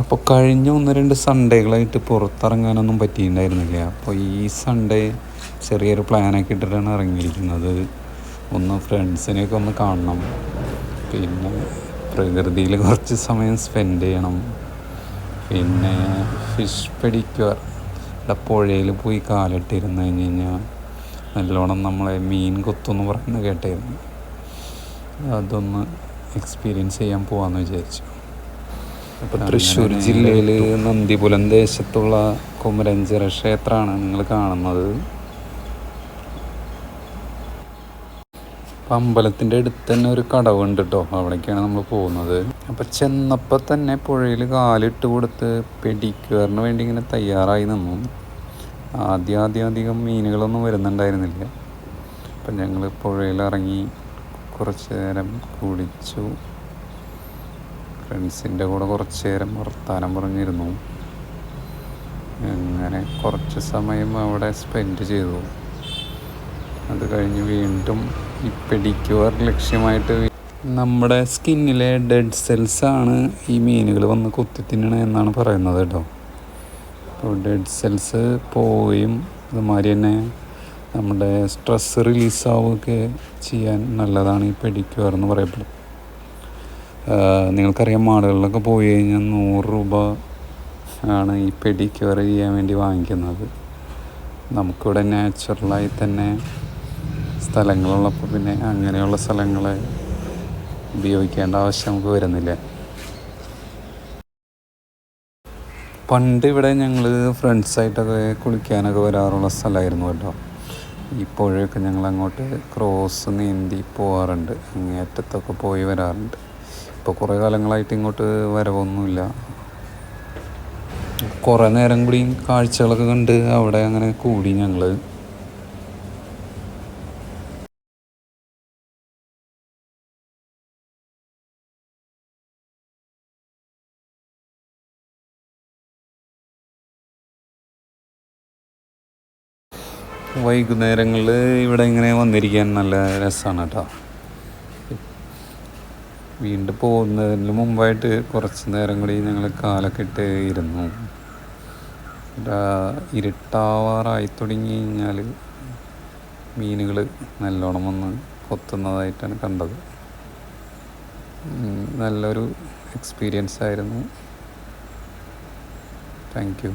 അപ്പോൾ കഴിഞ്ഞ ഒന്ന് രണ്ട് സൺഡേകളായിട്ട് പുറത്തിറങ്ങാനൊന്നും പറ്റിയിട്ടുണ്ടായിരുന്നില്ല. അപ്പോൾ ഈ സൺഡേ ചെറിയൊരു പ്ലാനൊക്കെ ഇട്ടിട്ടാണ് ഇറങ്ങിയിരിക്കുന്നത്. ഒന്ന് ഫ്രണ്ട്സിനെയൊക്കെ ഒന്ന് കാണണം. പിന്നെ പ്രകൃതിയിൽ കുറച്ച് സമയം സ്പെൻഡ് ചെയ്യണം. പിന്നെ ഫിഷ് പിടിക്കുക. ഇവിടെ പുഴയിൽ പോയി കാലിട്ടിരുന്ന് കഴിഞ്ഞ് കഴിഞ്ഞാൽ നല്ലോണം നമ്മളെ മീൻ കൊത്തുമെന്ന് പറയുന്നത് കേട്ടായിരുന്നു അതൊന്ന് എക്സ്പീരിയൻസ് ചെയ്യാൻ പോകാമെന്ന് വിചാരിച്ചു. അപ്പോൾ തൃശ്ശൂർ ജില്ലയിൽ നന്ദിപുലം ദേശത്തുള്ള കുമരഞ്ചിറ ക്ഷേത്രമാണ് നിങ്ങൾ കാണുന്നത്. അപ്പം അമ്പലത്തിന്റെ അടുത്ത് തന്നെ ഒരു കടവുണ്ട് കേട്ടോ അവിടേക്കാണ് നമ്മൾ പോകുന്നത്. അപ്പം ചെന്നപ്പോൾ തന്നെ പുഴയിൽ കാലിട്ട് കൊടുത്ത് പെഡിക്യൂറിന് വേണ്ടി ഇങ്ങനെ തയ്യാറായി നിന്നു. ആദ്യം ആദ്യം അധികം മീനുകളൊന്നും വരുന്നുണ്ടായിരുന്നില്ല. അപ്പം ഞങ്ങൾ പുഴയിൽ ഇറങ്ങി കുറച്ച് നേരം കുളിച്ചു. ഫ്രണ്ട്സിന്റെ കൂടെ കുറച്ച് നേരം വർത്താനം പറഞ്ഞിരുന്നു. അങ്ങനെ കുറച്ച് സമയം അവിടെ സ്പെൻഡ് ചെയ്തു. അത് കഴിഞ്ഞ് വീണ്ടും ഈ പെഡിക്യൂർ ലക്ഷ്യമായിട്ട് നമ്മുടെ സ്കിന്നിലെ ഡെഡ് സെൽസ് ആണ് ഈ മീനുകൾ വന്ന് കുത്തി തിന്നണ എന്നാണ് പറയുന്നത് കേട്ടോ. അപ്പോൾ ഡെഡ് സെൽസ് പോവുകയും അതുമാതിരി തന്നെ നമ്മുടെ സ്ട്രെസ് റിലീസാവുകയൊക്കെ ചെയ്യാൻ നല്ലതാണ് ഈ പെഡിക്യൂർ എന്ന് പറയപ്പെടുന്നത് നിങ്ങൾക്കറിയാം മാളുകളിലൊക്കെ പോയി കഴിഞ്ഞാൽ നൂറ് രൂപ ആണ് ഈ പെഡിക്യൂർ ചെയ്യാൻ വേണ്ടി വാങ്ങിക്കുന്നത്. നമുക്കിവിടെ നാച്ചുറലായി തന്നെ സ്ഥലങ്ങളുള്ളപ്പോൾ പിന്നെ അങ്ങനെയുള്ള സ്ഥലങ്ങളെ ഉപയോഗിക്കേണ്ട ആവശ്യം നമുക്ക് വരുന്നില്ല. പണ്ട് ഇവിടെ ഞങ്ങൾ ഫ്രണ്ട്സായിട്ടൊക്കെ കുളിക്കാനൊക്കെ വരാറുള്ള സ്ഥലമായിരുന്നു കേട്ടോ. ഇപ്പോഴൊക്കെ ഞങ്ങൾ അങ്ങോട്ട് ക്രോസ് നീന്തി പോകാറുണ്ട് അങ്ങേറ്റത്തൊക്കെ പോയി വരാറുണ്ട്. ഇപ്പോൾ കുറേ കാലങ്ങളായിട്ട് ഇങ്ങോട്ട് വരവൊന്നുമില്ല. കുറേ നേരം കൂടി കാഴ്ചകളൊക്കെ കണ്ട് അവിടെ അങ്ങനെ കൂടി ഞങ്ങൾ വൈകുന്നേരങ്ങളിൽ ഇവിടെ ഇങ്ങനെ വന്നിരിക്കാൻ നല്ല രസമാണ് കേട്ടോ. വീണ്ടും പോകുന്നതിന് മുമ്പായിട്ട് കുറച്ച് നേരം കൂടി ഞങ്ങൾ കാലൊക്കെ ഇട്ട് ഇരുന്നു. ഇരുട്ടാവാറായി തുടങ്ങി കഴിഞ്ഞാൽ മീനുകൾ നല്ലോണം വന്ന് കൊത്തുന്നതായിട്ടാണ് കണ്ടത്. നല്ലൊരു എക്സ്പീരിയൻസ് ആയിരുന്നു. Thank you